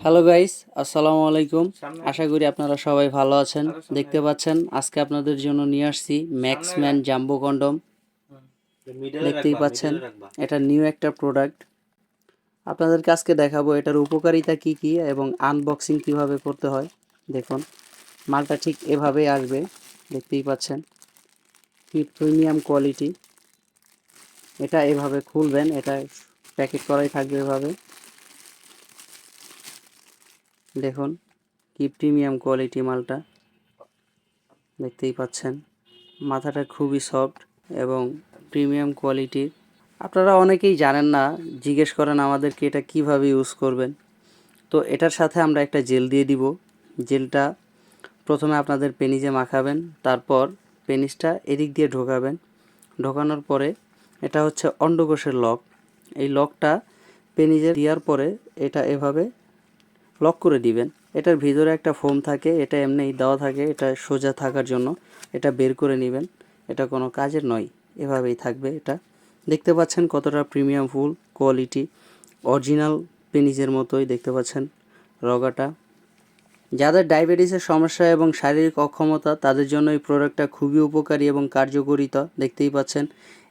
Hello guys আসসালামু আলাইকুম আশা করি আপনারা সবাই ভালো আছেন দেখতে পাচ্ছেন আজকে আপনাদের জন্য নিয়ে আসছি ম্যাক্সম্যান জাম্বো কন্ডম দেখতেই পাচ্ছেন এটা নিউ একটা প্রোডাক্ট আপনাদেরকে আজকে দেখাবো এটার উপকারিতা কি কি এবং আনবক্সিং কীভাবে করতে হয় দেখুন মালটা ঠিক এভাবেই আসবে দেখতেই পাচ্ছেন কি প্রিমিয়াম কোয়ালিটি এটা এভাবে খুলবেন এটা প্যাকেট করাই থাকবে এভাবে দেখুন, কি প্রিমিয়াম কোয়ালিটি মালটা। দেখতেই পাচ্ছেন, মাথাটা খুবই সফট এবং প্রিমিয়াম কোয়ালিটির আপনারা অনেকেই জানেন না, জিজ্ঞেস করেন আমাদেরকে এটা কীভাবে ইউজ করবেন। তো এটার সাথে আমরা একটা জেল দিয়ে দিব। জেলটা প্রথমে আপনাদের পেনিজে মাখাবেন, তারপর পেনিসটা এদিক দিয়ে ঢোকাবেন। ঢোকানোর পরে এটা হচ্ছে অন্ডকোষের লক। এই লকটা পেনিজে দেওয়ার পরে এটা এভাবে লক করে দিবেন। এটার ভিতরে একটা ফোম থাকে, এটা এমনিই দেওয়া থাকে, এটা সোজা থাকার জন্য। এটা বের করে নেবেন। এটা কোনো কাজের নয়, এভাবেই থাকবে এটা। দেখতে পাচ্ছেন কতটা প্রিমিয়াম ফুল কোয়ালিটি অরিজিনাল পেনিজের মতোই দেখতে পাচ্ছেন রগাটা। যাদের ডায়াবেটিসের সমস্যা এবং শারীরিক অক্ষমতা, তাদের জন্য এই প্রোডাক্টটা খুবই উপকারী এবং কার্যকরিতা দেখতেই পাচ্ছেন।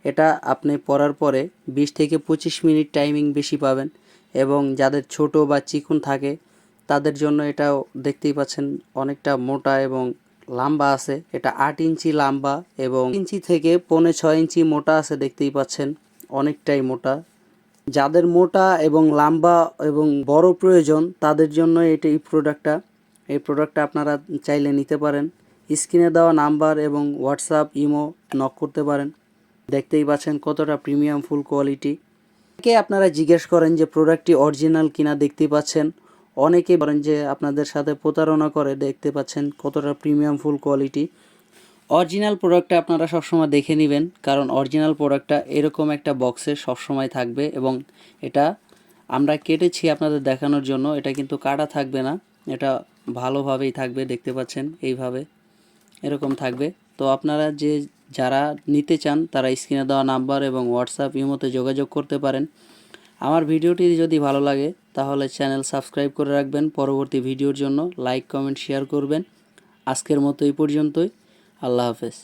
এটা আপনি পরার পরে বিশ থেকে পঁচিশ মিনিট টাইমিং বেশি পাবেন এবং যাদের ছোট বা চিকুন থাকে তাদের জন্য এটাও দেখতেই পাচ্ছেন অনেকটা মোটা এবং লম্বা আছে। এটা আট ইঞ্চি লম্বা এবং ইঞ্চি থেকে পৌনে ছয় ইঞ্চি মোটা আছে দেখতেই পাচ্ছেন, অনেকটাই মোটা। যাদের মোটা এবং লম্বা এবং বড় প্রয়োজন, তাদের জন্য এটা এই প্রোডাক্টটা এই প্রোডাক্টটা আপনারা চাইলে নিতে পারেন। স্ক্রিনে দেওয়া নাম্বার এবং হোয়াটসঅ্যাপ ইমো নক করতে পারেন। দেখতেই পাচ্ছেন কতটা প্রিমিয়াম ফুল কোয়ালিটি কে আপনারা জিজ্ঞেস করেন যে প্রোডাক্টটি অরিজিনাল কিনা দেখতেই পাচ্ছেন অনেকে বলেন যে আপনাদের সাথে প্রতারণা করে দেখতে পাচ্ছেন কতটা প্রিমিয়াম ফুল কোয়ালিটি অরিজিনাল প্রোডাক্টটা আপনারা সবসময় দেখে নেবেন, কারণ অরিজিনাল প্রোডাক্টটা এরকম একটা বক্সে সবসময় থাকবে এবং এটা আমরা কেটেছি আপনাদের দেখানোর জন্য, এটা কিন্তু কাটা থাকবে না, এটা ভালোভাবেই থাকবে, দেখতে পাচ্ছেন এইভাবে এরকম থাকবে। তো আপনারা যে যারা নিতে চান, তারা স্ক্রিনে দেওয়া নাম্বার এবং হোয়াটসঅ্যাপ ইমোতে যোগাযোগ করতে পারেন। আমার ভিডিওটি যদি ভালো লাগে, তাহলে চ্যানেল সাবস্ক্রাইব করে রাখবেন। পরবর্তী ভিডিওর জন্য লাইক, কমেন্ট, শেয়ার করবেন। আজকের মতো এই পর্যন্তই। আল্লাহ হাফেজ।